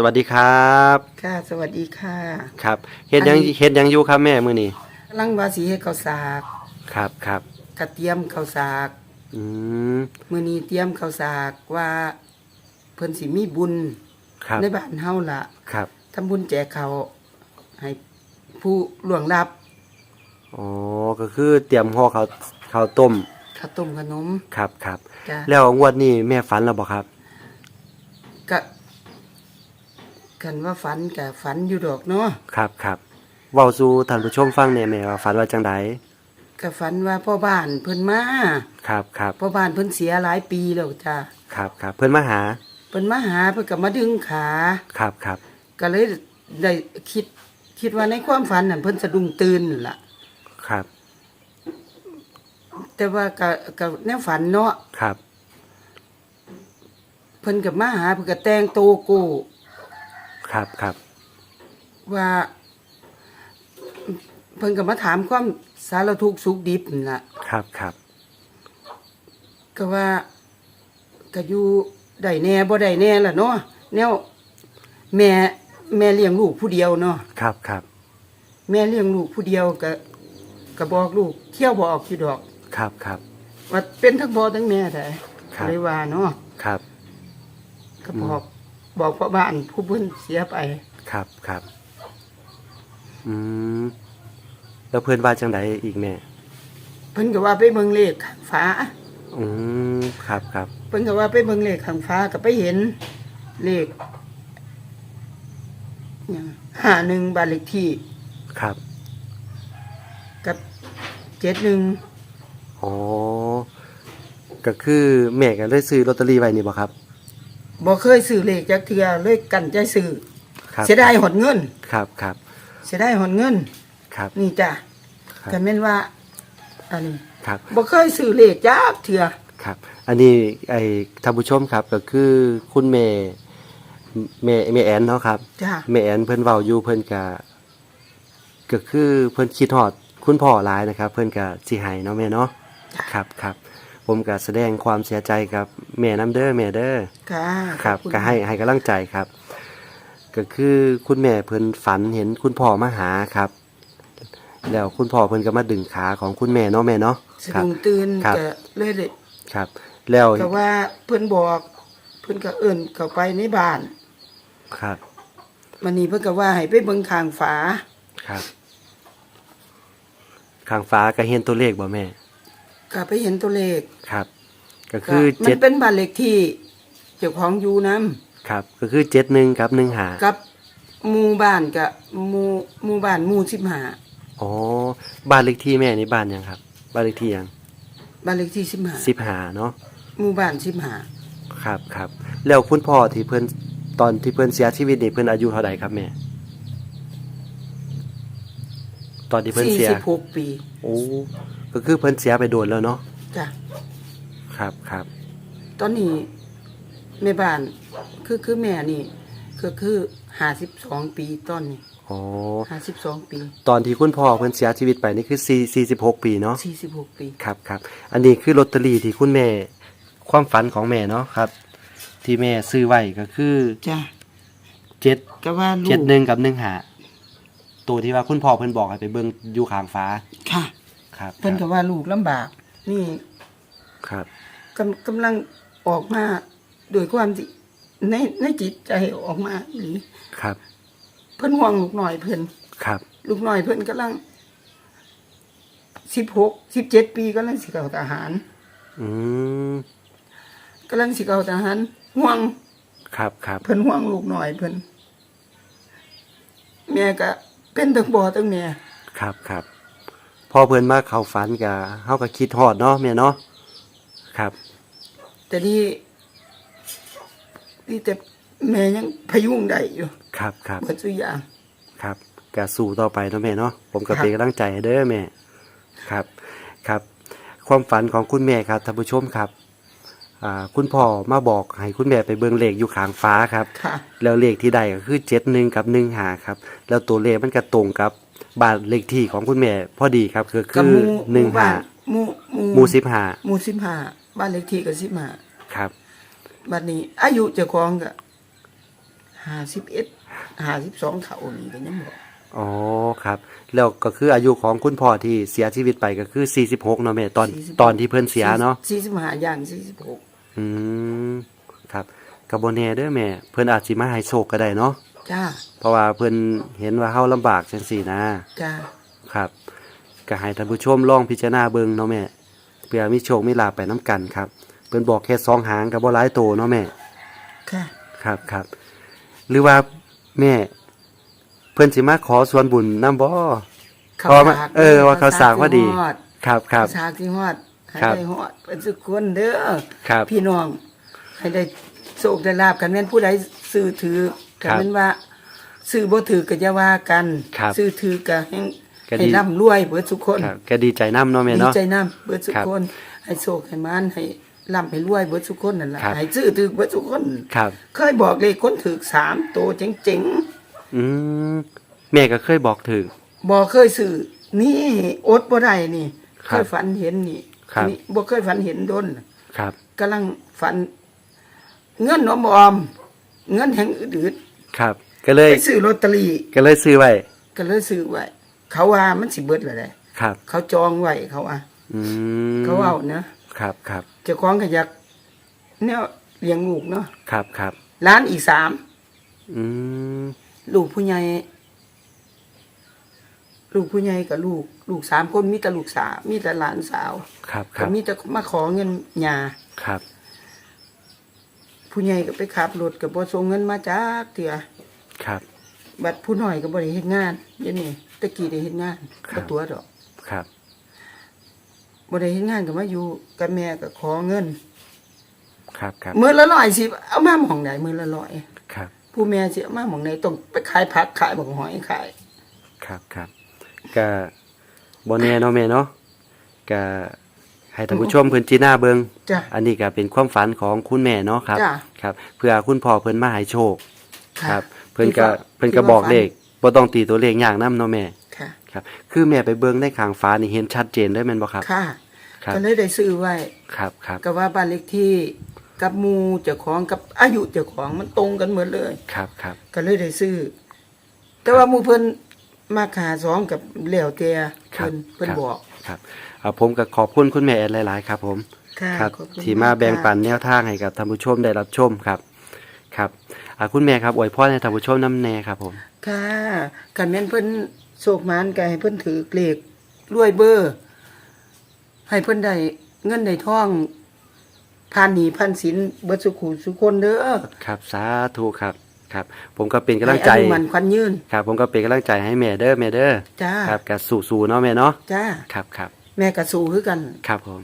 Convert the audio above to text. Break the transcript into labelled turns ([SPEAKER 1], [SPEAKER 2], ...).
[SPEAKER 1] สวัสดีครับ
[SPEAKER 2] ค่ะ สวัสดีค่ะ
[SPEAKER 1] ครับเฮ็ดหยัง
[SPEAKER 2] อันนี้
[SPEAKER 1] เฮ็ดหยังอยู่ครับแม่มื้อนี้
[SPEAKER 2] กำลังว่าสีให้ข้าวสาก
[SPEAKER 1] ครับครับ
[SPEAKER 2] กระเตรียมข้าวสาก
[SPEAKER 1] อืม
[SPEAKER 2] มื้อนี้เตรียมข้าวสากว่าเพิ่นสิมีบุญ
[SPEAKER 1] ครับ
[SPEAKER 2] ในบ้านเฮาล่ะ
[SPEAKER 1] ครับ
[SPEAKER 2] ทำบุญแจกข้าวให้ผู้ล่วงลับ
[SPEAKER 1] อ๋อก็คือเตรียมห่อข้าวข้าวต้ม
[SPEAKER 2] ข้าวต้มขนม
[SPEAKER 1] ครับครับ
[SPEAKER 2] จ้ะ
[SPEAKER 1] แล้วงวดนี้แม่ฝันแล้วบ่ครับ
[SPEAKER 2] ก็ กันว่าฝันก็ฝันอยู่ดอกเนาะ
[SPEAKER 1] ครับครับเว้าสู่ท่านผู้ชมฟังแหน่แม่ว่าฝันว่าจังได
[SPEAKER 2] ก็ฝันว่าพ่อบ้านเพิ่นมา
[SPEAKER 1] ครับครับ
[SPEAKER 2] พ่อบ้านเพิ่นเสียหลายปีแล้วจ้ะ
[SPEAKER 1] ครับครับเพิ่นมาหา
[SPEAKER 2] เพิ่นมาหาเพิ่นก็มาดึงขา
[SPEAKER 1] ครับครับ
[SPEAKER 2] ก็เลยได้คิดคิดว่าในความฝันนั่นเพิ่นสะดุ้งตื่นนั่นล่ะ
[SPEAKER 1] ครับ
[SPEAKER 2] แต่ว่าก็ก็แนวฝันเนาะ
[SPEAKER 1] ครับ
[SPEAKER 2] เพิ่นก็มาหาเพิ่นก็แต่งโตวโกู
[SPEAKER 1] ครับครับ
[SPEAKER 2] ว่า เพิ่นก็มาถามความสารทุกข์สุขดิบนั่นล่ะ
[SPEAKER 1] ครับครับ
[SPEAKER 2] ก็ว่าก็อยู่ได้แน่บ่ได้แน่ล่ะเนาะแนวแม่แม่เลี้ยงลูกผู้เดียวเนาะ
[SPEAKER 1] ครับครับ
[SPEAKER 2] แม่เลี้ยงลูกผู้เดียวก็ก็บอกลูก เที่ยวบอกอยู่ดอก
[SPEAKER 1] ครับครับ
[SPEAKER 2] ว่าเป็นทั้งพ่อทั้งแม่แต่
[SPEAKER 1] ครับ
[SPEAKER 2] เลยว่าเนาะ
[SPEAKER 1] ครับ
[SPEAKER 2] ก็บอก บอกพ่อบ้านผู้เพิ่นเสียไป
[SPEAKER 1] ครับครับอืมแล้วเพิ่นว่าจังไดอีกแม่
[SPEAKER 2] เพิ่นก็ว่าไปเบิ่งเลขข้างฟ้า
[SPEAKER 1] อืมครับครับ
[SPEAKER 2] เพิ่นก็ว่าไปเบิ่งเลขข้างฟ้าก็ไปเห็นเลขห้าหนึ่งบ้านเลขที่
[SPEAKER 1] ครับ
[SPEAKER 2] กับเจ็ดหนึ่ง
[SPEAKER 1] อ๋อก็คือแม่ก็เลยซื้อลอตเตอรี่ไว้นี่บ่ครับ
[SPEAKER 2] บ่เคยซื้อเลขจักเทื่อเลยกันใจซื้อ
[SPEAKER 1] ครับ
[SPEAKER 2] เสียดายหดเงิน
[SPEAKER 1] ครับครับ
[SPEAKER 2] เสียดายหดเงิน
[SPEAKER 1] ครับ
[SPEAKER 2] นี่จ้ะ
[SPEAKER 1] ครับ
[SPEAKER 2] ก็แม่นว่า อันนี้
[SPEAKER 1] ครับ
[SPEAKER 2] บ่เคยซื้อเลขจักเทื่อ
[SPEAKER 1] ครับ อันนี้ไอ้ท่านผู้ชมครับก็คือคุณแม่แม่แม่แอนเนาะครับ
[SPEAKER 2] จ้ะ
[SPEAKER 1] แม่แอนเพิ่นเว้าอยู่เพิ่นก็ก็คือเพิ่นคิดฮอดคุณพ่อหลายนะครับ เพิ่นก็สิให้เนาะแม่เนาะครับครับ ผมก็แสดงความเสียใจกับแม่น้ำเด้อแม่เด้อ
[SPEAKER 2] ค่ะ
[SPEAKER 1] ครับ
[SPEAKER 2] ขอณ
[SPEAKER 1] ก็ให้ให้กำลังใจครับ ก็คือคุณแม่เพิ่นฝันเห็นคุณพ่อมาหาครับ แล้วคุณพ่อเพิ่นก็มาดึงขาของคุณแม่เนาะแม่เนาะ
[SPEAKER 2] สะ
[SPEAKER 1] ครับ
[SPEAKER 2] ดุ้งตื่น
[SPEAKER 1] ครับ
[SPEAKER 2] ก็เลยได้
[SPEAKER 1] ครับ แล้ว
[SPEAKER 2] ก็ว่าเพิ่นบอกเพิ่นก็เอิ้นเข้าไปในบ้าน
[SPEAKER 1] ครับ
[SPEAKER 2] มันนี่เพิ่นก็ว่าให้ไปเบิ่งข้างฝา
[SPEAKER 1] ครับข้างฟ้าก็เห็นตัวเลขบ่แม่
[SPEAKER 2] ก็ไปเห็นตัวเลข
[SPEAKER 1] ครับ ก็
[SPEAKER 2] ก็
[SPEAKER 1] คือ
[SPEAKER 2] มั
[SPEAKER 1] เจ็
[SPEAKER 2] น
[SPEAKER 1] ด
[SPEAKER 2] เป็นบ้านเลขที่เจ้าของอยู่นํ
[SPEAKER 1] ครับ ก็คือเจ็ดหนึ่งกับหนึ่งหา
[SPEAKER 2] กับหมู่บ้านกับหมู่หมู่บ้านหมู่15
[SPEAKER 1] อ๋อบ้านเลขที่แม่นี่บ้านหยังครับบ้านเลขที่หยัง
[SPEAKER 2] บ้านเลขที่
[SPEAKER 1] สิ
[SPEAKER 2] 15
[SPEAKER 1] บหาเนาะ
[SPEAKER 2] หมู่บ้าน15
[SPEAKER 1] ครับครับแล้วคุณพ่อที่เพิ่นตอนที่เพิ่นเสียชีวิตนี่เพิ่นอายุเท่าใดครับแม่ตอนที่เพิ่นเสีย
[SPEAKER 2] 46ปี
[SPEAKER 1] โอ้ ก็คือเพิ่นเสียไปโดนแล้วเนาะ
[SPEAKER 2] จ้ะ
[SPEAKER 1] ครับครับ
[SPEAKER 2] ตอนนี้แม่บ้านคือคือแม่นี่ก็คือ52ปีตอนนี้
[SPEAKER 1] อ๋อ
[SPEAKER 2] 52ปี
[SPEAKER 1] ตอนที่คุณพ่อเพิ่นเสียชีวิตไปนี่คือ4 46 ปีเนาะ
[SPEAKER 2] 46ปี
[SPEAKER 1] ครับครับอันนี้คือลอตเตอรี่ที่คุณแม่ ความฝันของแม่เนาะครับ ที่แม่ซื้อไว้ก็คือ
[SPEAKER 2] จ้ะ
[SPEAKER 1] เจ็ด
[SPEAKER 2] ก็ว่าลู
[SPEAKER 1] เจ็ด
[SPEAKER 2] ก
[SPEAKER 1] หนึ่งกับหนึ่งหาตัวที่ว่าคุณพ่อเพิ่นบอกให้ไปเบิ่งอยู่ข้างฟ้า
[SPEAKER 2] ค่ะ
[SPEAKER 1] ครับ
[SPEAKER 2] เพิ่นก็ว่าลูกลำบาก นี่
[SPEAKER 1] ครับ
[SPEAKER 2] กำกำลังออกมาโดวยความที่ในในจิตใจออกมาหรือ
[SPEAKER 1] ครับ
[SPEAKER 2] เพิ่นห่วงลูกน้อยเพิ่น
[SPEAKER 1] ครับ
[SPEAKER 2] ลูกน้อยเพิ่นกำลัง16 17ปีกำลังสิเข้าทหาร
[SPEAKER 1] อืม
[SPEAKER 2] กำลังสิเข้าทหารห่วง
[SPEAKER 1] ครับครับ
[SPEAKER 2] เพิ่นห่วงลูกน้อยเพิ่นแม่ก็เป็นทั้งพ่อทั้งแม่
[SPEAKER 1] ครับครับ พอเพิ่นมาเข้าฝันก็เฮาก็คิดฮอดเนาะแม่เนาะครับ
[SPEAKER 2] แต่นี่นี่แต่แม่ยังพยุงได้อยู่
[SPEAKER 1] ครับครับ
[SPEAKER 2] เบิดทุกอย่าง
[SPEAKER 1] ครับก็สู้ต่อไปเนาะแม่เนาะผมก็
[SPEAKER 2] ครับ
[SPEAKER 1] เป็นกำลังใจให้เด้อแม่ครับครับ ความฝันของคุณแม่ครับท่านผู้ชมครับ อ่าคุณพ่อมาบอกให้คุณแม่ไปเบิ่งเลขอยู่ข้างฟ้าครับ
[SPEAKER 2] ค่ะ
[SPEAKER 1] แล้วเลขที่ได้ก็คือเจ็ดหนึ่งกับหนึ่งหาครับ แล้วตัวเลขมันก็ตรงกับบ้านเลขที่ของคุณแม่พอดีครับคือ
[SPEAKER 2] กับ
[SPEAKER 1] คือ
[SPEAKER 2] หมู่
[SPEAKER 1] หนึ่ง
[SPEAKER 2] มู่บ้า
[SPEAKER 1] หาน
[SPEAKER 2] หมู่หมู่
[SPEAKER 1] หมู่สิบหา
[SPEAKER 2] หมู่สิบห้าบ้านเลขที่ก็สิบห้า
[SPEAKER 1] ครับ
[SPEAKER 2] บัดนี้ อายุเจ้าของก็ห51 52เขานี่ก็ยังบอก
[SPEAKER 1] อ๋อครับ แล้วก็คืออายุของคุณพ่อที่เสียชีวิตไปก็คือ46เนาะแม่ตอน
[SPEAKER 2] 46
[SPEAKER 1] ตอนที่เพิ่นเสียเนาะ
[SPEAKER 2] 45ย่าง46
[SPEAKER 1] อืมครับก็บ่แน่เด้อแม่ เพิ่นอาจสิมาให้โชคก็ได้เนาะ
[SPEAKER 2] จ้า
[SPEAKER 1] เพราะว่าเพิ่นเห็นว่าเฮาลำบากจังซี่นะ
[SPEAKER 2] จ้า
[SPEAKER 1] ครับก็ให้ท่านผู้ชมลองพิจารณาเบิ่งเนาะแม่เพื่อมีโชคมีลาภไปนํกันครับ เพิ่นบอกแค่สองหางก็บ่หลายโตเนาะแม่
[SPEAKER 2] ค่ะ
[SPEAKER 1] ครับครับ หรือว่าแม่ เพิ่นสิมาขอส่วนบุญนํบ่เพราะว่ามันเออว่าเขาสร้างว่าดี
[SPEAKER 2] ฮอด
[SPEAKER 1] ครับครับ
[SPEAKER 2] สากที่ฮอด ให้
[SPEAKER 1] ครับ
[SPEAKER 2] ได้ฮอดเป็นสุขคนเด้อ
[SPEAKER 1] ครับ
[SPEAKER 2] พี่น้อง ให้ได้โชคได้ลาบกันแม่นผู้ใดซื้อถือ
[SPEAKER 1] ครั
[SPEAKER 2] กับนแม่นว่าซื้อบ่ถือก็อย่าว่ากัน
[SPEAKER 1] ครับ
[SPEAKER 2] ซื้อถือก็ให้
[SPEAKER 1] ก็ดี
[SPEAKER 2] ให้ร่ำรวยเบิดทุกคน
[SPEAKER 1] ครับก็ดีใจนํเนาะแม่
[SPEAKER 2] ดี
[SPEAKER 1] เนาะ
[SPEAKER 2] ใจนํเบิดทุก
[SPEAKER 1] ครับ
[SPEAKER 2] คน ให้โชคให้มานให้ร่ำให้รวยเบิดทุกคนนั่นล่ะ
[SPEAKER 1] ครับ
[SPEAKER 2] ให้ซื้อถือเบิดทุกคน
[SPEAKER 1] ครับ
[SPEAKER 2] เคยบอกเลยคนถือสามโตวเจ๋ง
[SPEAKER 1] อืมแม่ก็เคยบอกถึง
[SPEAKER 2] ๆบ่เคยซื้อนี่อดบ่ได้นี่
[SPEAKER 1] ค
[SPEAKER 2] เครับยฝันเห็นนี่
[SPEAKER 1] ครับ
[SPEAKER 2] นี่บ่เคยฝันเห็นดน
[SPEAKER 1] ครับ
[SPEAKER 2] กำลังฝัน เงินหนอมออม เงินแห่งอืด
[SPEAKER 1] ครับ ก็เล
[SPEAKER 2] ๆ
[SPEAKER 1] ย
[SPEAKER 2] ไปซื้อลอตเตอรี่
[SPEAKER 1] ก็เลยซื้อไว้
[SPEAKER 2] ก็เลยซื้อไว้เขาว่ามันสิเบิดแล้วแหละ
[SPEAKER 1] ครับ
[SPEAKER 2] เขาจองไว้เขาว่า
[SPEAKER 1] อืม
[SPEAKER 2] เขาเอานะครับ
[SPEAKER 1] ครับ
[SPEAKER 2] เจ้าของก็อยากแนวเลี้ยงลูกเนาะ
[SPEAKER 1] ครับครับ
[SPEAKER 2] ร้านอีกสาม
[SPEAKER 1] อืม
[SPEAKER 2] ลูกผู้ใหญ่ลูกผู้ใหญ่กับลูก ลูกสามคนมีแต่ลูกสาวมีแต่หลานสาว
[SPEAKER 1] ครับค
[SPEAKER 2] ก็
[SPEAKER 1] รับ
[SPEAKER 2] มีแต่มาขอเงินยา
[SPEAKER 1] ครับ
[SPEAKER 2] ผู้ใหญ่ก็ไปขับรถกับบ่ส่งเงินมาจากเถื่อ
[SPEAKER 1] ครับ
[SPEAKER 2] บัดผู้น้อยก็บ่ได้เฮ็ดงานเดี๋ยวนี้ตะกี้ได้เฮ็ดงาน
[SPEAKER 1] ครับ
[SPEAKER 2] บ่ตัวดอก
[SPEAKER 1] ครับ
[SPEAKER 2] บ่ได้เฮ็ดงานก็มาอยู่กับแม่ก็ขอเงิน
[SPEAKER 1] ครับครับ
[SPEAKER 2] มื้อละร้อยสิเอามาหม่องใดมื้อละร้อย
[SPEAKER 1] ครับ
[SPEAKER 2] ผู้แม่สิเอามาหม่องใดต้องไปขายผักขายบักหอยขาย
[SPEAKER 1] ครับครับก็ บ่แน่เนาะแม่เนาะก็ให้ท่านผู้ชมเพิ่นจีน่าเบิ่ง
[SPEAKER 2] จ้ะ
[SPEAKER 1] อันนี้ก็เป็นความฝันของคุณแม่เนาะครับ
[SPEAKER 2] จ้ะ
[SPEAKER 1] ครับ เพื่อคุณพ่อเพิ่นมาให้โชค
[SPEAKER 2] ค่ะ
[SPEAKER 1] ครับ เพิ่นก็
[SPEAKER 2] ที่ว่า
[SPEAKER 1] เพิ่นก็บอกเลขบ่ต้องตีตัวเลขยากนํเนาะแม่
[SPEAKER 2] ค่ะ
[SPEAKER 1] ครับ คือแม่ไปเบิ่งในข้างฟ้านี่เห็นชัดเจนเลยแม่นบ่ครับ
[SPEAKER 2] ค่ะ
[SPEAKER 1] ครับ
[SPEAKER 2] ก็เลยได้ซื้อไว้
[SPEAKER 1] ครับครับ
[SPEAKER 2] ก็ว่าบ้านเลขที่กับหมู่เจ้าของกับอายุเจ้าของมันตรงกันหมดเลย
[SPEAKER 1] ครับครับ
[SPEAKER 2] ก็เลยได้ซื้อ แต่ว่าหมู่เพิ่น มาขาสองกับแล้วแต่
[SPEAKER 1] ครับ
[SPEAKER 2] เพิ่นเพิ่น
[SPEAKER 1] ครับ
[SPEAKER 2] บอก
[SPEAKER 1] ครับเอาผมก็ขอบคุณคุณแม่แอนหลายๆครับผม
[SPEAKER 2] ค่ะ
[SPEAKER 1] ครับ
[SPEAKER 2] ขอบคุณ
[SPEAKER 1] ที่มาแบ่งปัน
[SPEAKER 2] ค่ะ
[SPEAKER 1] แนวทางให้กับท่านผู้ชมได้รับชมครับครับอ่าคุณแม่ครับอวยพรให้ท่านผู้ชมน้ำแน่ครับผม
[SPEAKER 2] ค่ะกันแม่นเพิ่นโศกหมานก็ให้เพิ่นถือเลขรวยเบอร์ ให้เพิ่นได้เงินได้ทองผ่านหนีผ่านสินเบิดสุขุสุคนเด้อ
[SPEAKER 1] ครับสาธุครับ ครับ ผมก็เป็นกำลังใจ
[SPEAKER 2] ให้อายุมันควันยืน
[SPEAKER 1] ครับ ผมก็เป็นกำลังใจให้แม่เด้อแม่เด้อ
[SPEAKER 2] จ้า
[SPEAKER 1] ครับกับสู่ๆเนาะแม่เนาะ
[SPEAKER 2] จ้า
[SPEAKER 1] ครับครับ
[SPEAKER 2] แม่ก็สู้คือกัน
[SPEAKER 1] ครับผม